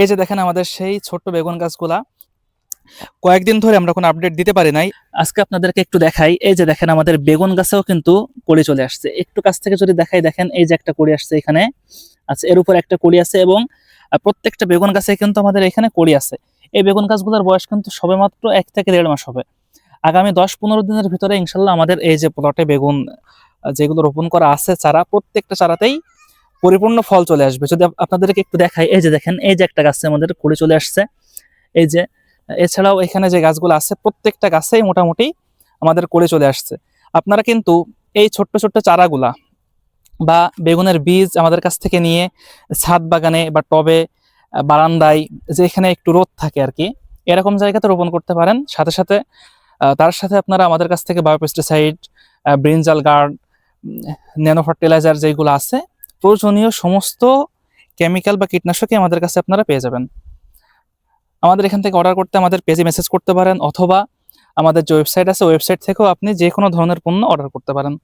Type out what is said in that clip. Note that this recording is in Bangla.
এই যে দেখেন আমাদের সেই ছোট্ট বেগুন গাছগুলা, কয়েকদিন ধরে আমরা কোনো আপডেট দিতে পারি নাই। আজকে আপনাদেরকে একটু দেখাই, এই যে দেখেন আমাদের বেগুন গাছেও কিন্তু কড়ি চলে আসছে। একটু কাছ থেকে যদি দেখাই, দেখেন এই যে একটা কড়ি আসছে এখানে। আচ্ছা এর উপর একটা কড়ি আছে এবং প্রত্যেকটা বেগুন গাছে কিন্তু আমাদের এখানে কড়ি আছে। এই বেগুন গাছগুলোর বয়স কিন্তু সবেমাত্র এক থেকে দেড় মাস হবে। আগামী দশ পনেরো দিনের ভিতরে ইনশাল্লাহ আমাদের এই যে প্লটে বেগুন যেগুলো রোপণ করা আছে চারা, প্রত্যেকটা চারাতেই পরিপূর্ণ ফল চলে আসবে। যদি আপনাদেরকে একটু দেখাই, এই যে দেখেন, এই যে একটা গাছে আমাদের কড়ি চলে আসছে। এই যে, এছাড়াও এখানে যে গাছগুলো আছে, প্রত্যেকটা গাছেই মোটামুটি আমাদের করে চলে আসছে। আপনারা কিন্তু এই ছোট্ট ছোট্ট চারাগুলা বা বেগুনের বীজ আমাদের কাছ থেকে নিয়ে ছাদ বাগানে বা টবে, বারান্দায় যেখানে একটু রোদ থাকে আর কি, এরকম জায়গাতে রোপণ করতে পারেন। সাথে সাথে তার সাথে আপনারা আমাদের কাছ থেকে biopesticide brinjal guard nano fertiliser যেগুলো আছে প্রয়োজনীয় সমস্ত কেমিক্যাল বা কীটনাশকই আমাদের কাছে আপনারা পেয়ে যাবেন। আমাদের এখান থেকে অর্ডার করতে, আমাদের পেজে মেসেজ করতে পারেন, অথবা আমাদের যে ওয়েবসাইট আছে ওয়েবসাইট থেকেও আপনি যে কোনো ধরনের পণ্য অর্ডার করতে পারেন।